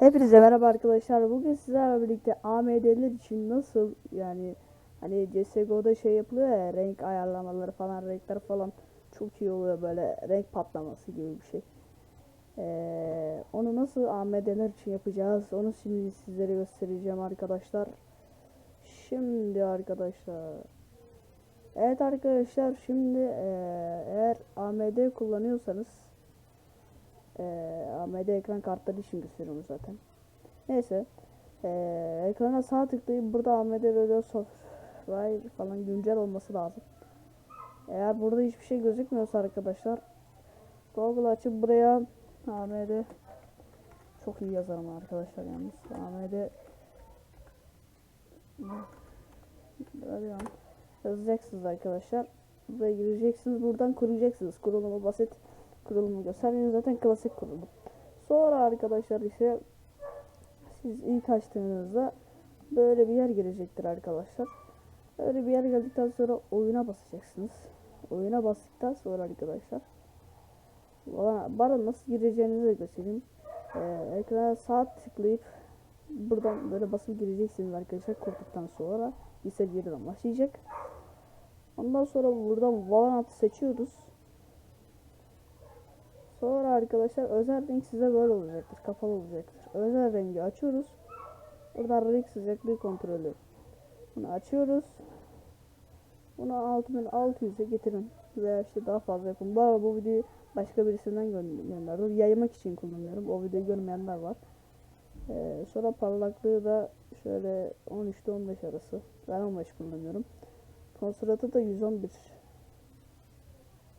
Hepinize merhaba arkadaşlar. Bugün sizlerle birlikte AMD'ler için nasıl yani hani CSGO'da şey yapılıyor ya renk ayarlamaları falan renkler falan çok iyi oluyor böyle renk patlaması gibi bir şey. Ee, onu nasıl AMD'ler için yapacağız onu şimdi sizlere göstereceğim arkadaşlar. Şimdi arkadaşlar. Evet arkadaşlar şimdi eee, eğer AMD kullanıyorsanız eee AMD ekran kartları için gösteriyorum zaten. Neyse. Eee ekrana sağ tıklayıp burada AMD Radeon Software falan güncel olması lazım. Eğer burada hiçbir şey gözükmüyorsa arkadaşlar Google açıp buraya AMD çok iyi yazarım arkadaşlar yalnız. AMD Radeon yazacaksınız arkadaşlar. Buraya gireceksiniz. Buradan kuracaksınız. Kurulumu basit. Kurulumu göstermiyor. Zaten klasik kurulum. Sonra arkadaşlar ise siz ilk açtığınızda böyle bir yer girecektir arkadaşlar. Böyle bir yer geldikten sonra oyuna basacaksınız. Oyuna bastıktan sonra arkadaşlar bana, nasıl gireceğinizi de göstereyim. Ee, ekrana sağ tıklayıp buradan böyle basıp gireceksiniz arkadaşlar kurduktan sonra ise yerine başlayacak. Ondan sonra buradan Valorant'ı seçiyoruz. Sonra arkadaşlar özel renk size böyle olacaktır. Kapalı olacaktır. Özel rengi açıyoruz. Buradan renk sıcaklığı kontrolü. Bunu açıyoruz. Bunu 6600'e getirin. Veya işte daha fazla yapın. Bu arada bu videoyu başka birisinden gö- gönderdim. Yaymak için kullanıyorum. O videoyu görmeyenler var. Ee, sonra parlaklığı da şöyle 13'te 15 arası. Ben 15 kullanıyorum. Konsulatı da 111.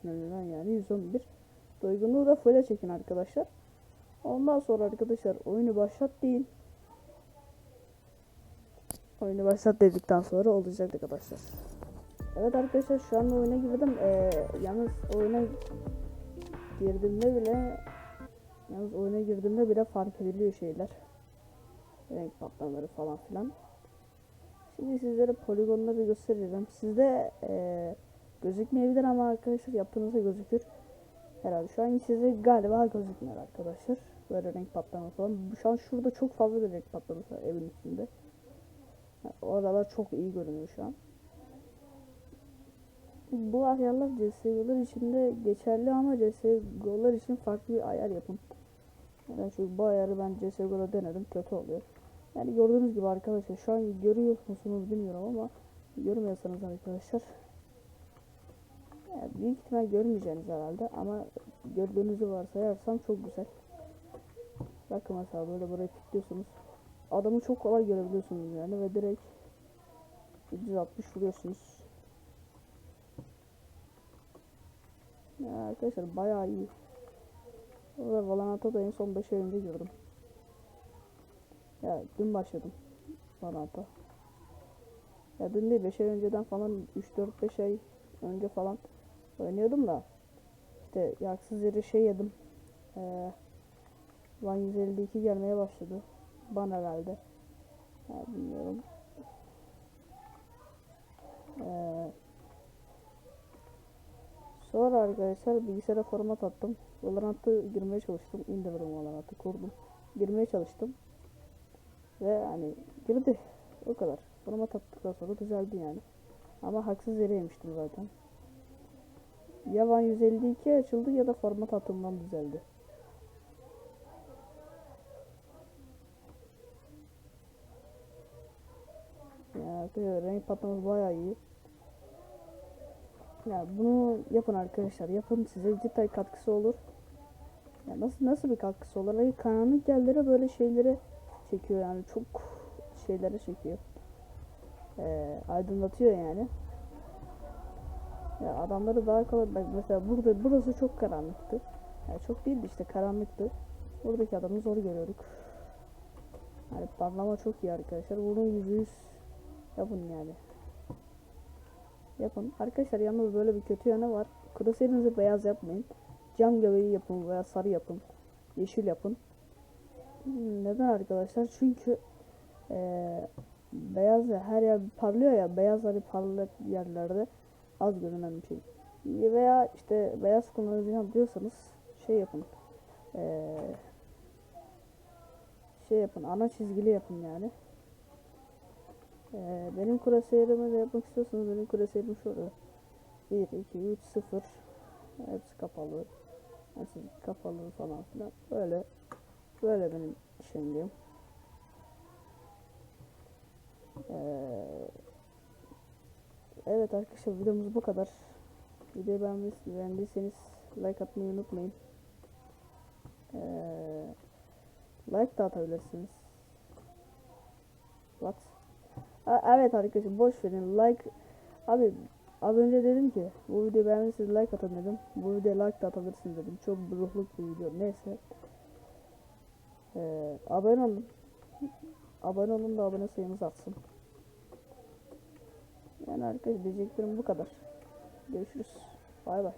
Neden yani 111. Doygunluğu da full'e çekin arkadaşlar. Ondan sonra arkadaşlar oyunu başlat deyin. Oyunu başlat dedikten sonra olacak arkadaşlar. Evet arkadaşlar şu anda oyuna girdim. Ee, yalnız oyuna girdiğimde bile yalnız oyuna girdiğimde bile fark ediliyor şeyler. Renk patlamaları falan filan. Şimdi sizlere poligonları göstereceğim. Sizde eee, gözükmeyebilir ama arkadaşlar yaptığınızda gözükür. Herhalde şu an size galiba gözükmüyor arkadaşlar. Böyle renk patlama falan. Şu an şurada çok fazla bir renk patlaması var evin üstünde. Yani Oralar çok iyi görünüyor şu an. Bu ayarlar CSGO'lar için de geçerli ama CSGO'lar için farklı bir ayar yapın. Yani çünkü bu ayarı ben CSGO'da denedim kötü oluyor. Yani gördüğünüz gibi arkadaşlar şu an görüyor musunuz bilmiyorum ama görmüyorsanız arkadaşlar yani büyük ihtimal görmeyeceğiniz herhalde ama gördüğünüzü varsayarsam çok güzel. Bakın mesela böyle buraya tıklıyorsunuz. Adamı çok kolay görebiliyorsunuz yani ve direkt 360 vuruyorsunuz. Ya arkadaşlar bayağı iyi. Orada Valorant'a da en son 5 ay önce. Ya dün başladım Valorant'a. Ya dün değil 5 ay önceden falan 3-4-5 ay önce falan oynuyordum da işte yaksız yere şey yedim. Ee, Van 152 gelmeye başladı. Bana herhalde. Ya bilmiyorum. Ee, sonra arkadaşlar bilgisayara format attım. Valorant'a girmeye çalıştım. İndirdim Valorant'ı kurdum. Girmeye çalıştım. Ve hani girdi. O kadar. Format attıktan sonra düzeldi yani. Ama haksız yere yemiştim zaten. Ya Van 152 açıldı ya da format atımdan düzeldi. Ya arkadaşlar renk patlaması bayağı iyi. Ya bunu yapın arkadaşlar. Yapın size cidden katkısı olur. Ya nasıl nasıl bir katkısı olur? Hani karanlık yerlere böyle şeyleri çekiyor yani çok şeylere çekiyor. Ee, aydınlatıyor yani. Ya adamları daha kolay mesela burada burası çok karanlıktı. Yani çok değildi işte karanlıktı. Buradaki adamı zor görüyorduk. Yani parlama çok iyi arkadaşlar. Bunun yüzde yüz yapın yani. Yapın. Arkadaşlar yalnız böyle bir kötü yanı var. Crosshair'ınızı beyaz yapmayın. Cam göbeği yapın veya sarı yapın. Yeşil yapın. Hmm, Neden arkadaşlar? Çünkü eee beyaz ya her yer parlıyor ya beyazları parlak yerlerde az görünen bir şey. Veya işte beyaz kullanacağım diyorsanız şey yapın. Eee şey yapın. Ana çizgili yapın yani. Ee, benim kurasiyerimi de yapmak istiyorsanız benim kurasiyerim şurada. 1, 2, 3, 0. Hepsi kapalı. Hepsi kapalı falan filan. Böyle. Böyle benim şeyim. Ee, evet arkadaşlar videomuz bu kadar. Videoyu beğendiyseniz, beğendiyseniz like atmayı unutmayın. Ee, like da atabilirsiniz. What? Ha, evet arkadaşlar boş verin like abi az önce dedim ki bu videoyu beğendiyseniz like atın dedim. Bu videoya like da atabilirsiniz dedim. Çok ruhluk bir video neyse. Ee, abone olun. Abone olun da abone sayımız artsın. Yani arkadaşlar diyeceklerim bu kadar. Görüşürüz. Bay bay.